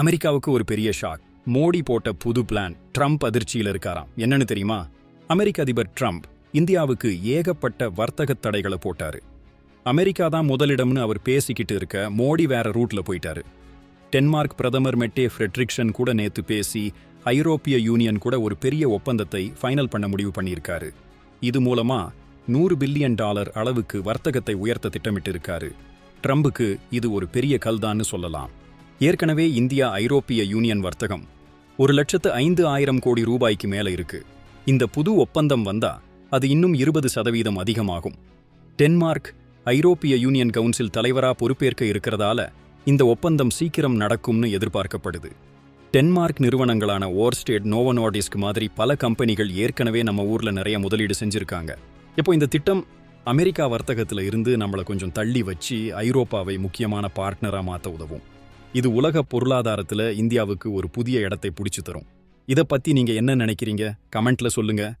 அமெரிக்காவுக்கு ஒரு பெரிய ஷாக். மோடி போட்ட புது பிளான். ட்ரம்ப் அதிர்ச்சியில் இருக்காராம். என்னன்னு தெரியுமா? அமெரிக்க அதிபர் ட்ரம்ப் இந்தியாவுக்கு ஏகப்பட்ட வர்த்தக தடைகளை போட்டாரு. அமெரிக்கா தான் முதலிடம்னு அவர் பேசிக்கிட்டு இருக்க மோடி வேற ரூட்ல போயிட்டாரு. டென்மார்க் பிரதமர் மெட்டே ஃப்ரெட்ரிக்ஷன் கூட நேத்து பேசி ஐரோப்பிய யூனியன் கூட ஒரு பெரிய ஒப்பந்தத்தை ஃபைனல் பண்ண முடிவு பண்ணியிருக்காரு. இது மூலமா நூறு பில்லியன் டாலர் அளவுக்கு வர்த்தகத்தை உயர்த்த திட்டமிட்டு இருக்காரு ட்ரம்புக்கு இது ஒரு பெரிய கல்தான்னு சொல்லலாம். ஏற்கனவே இந்தியா ஐரோப்பிய யூனியன் வர்த்தகம் ஒரு லட்சத்து ஐந்து ஆயிரம் கோடி ரூபாய்க்கு மேல இருக்கு. இந்த புது ஒப்பந்தம் வந்தா அது இன்னும் இருபது சதவீதம் அதிகமாகும். டென்மார்க் ஐரோப்பிய யூனியன் கவுன்சில் தலைவரா பொறுப்பேற்க இருக்கிறதால இந்த ஒப்பந்தம் சீக்கிரம் நடக்கும்னு எதிர்பார்க்கப்படுது. டென்மார்க் நிறுவனங்களான ஓர்ஸ்டேட் நோவனோடிஸ்க் மாதிரி பல கம்பெனிகள் ஏற்கனவே நம்ம ஊர்ல நிறைய முதலீடு செஞ்சிருக்காங்க. இப்போ இந்த திட்டம் அமெரிக்கா வர்த்தகத்துல இருந்து நம்மளை கொஞ்சம் தள்ளி வச்சு ஐரோப்பாவை முக்கியமான பார்ட்னரா மாத்த உதவும். இது உலக பொருளாதாரத்துல இந்தியாவுக்கு ஒரு புதிய இடத்தை பிடிச்சி தரும். இதை பத்தி நீங்கள் என்ன நினைக்கிறீங்க? கமெண்ட்ல சொல்லுங்க.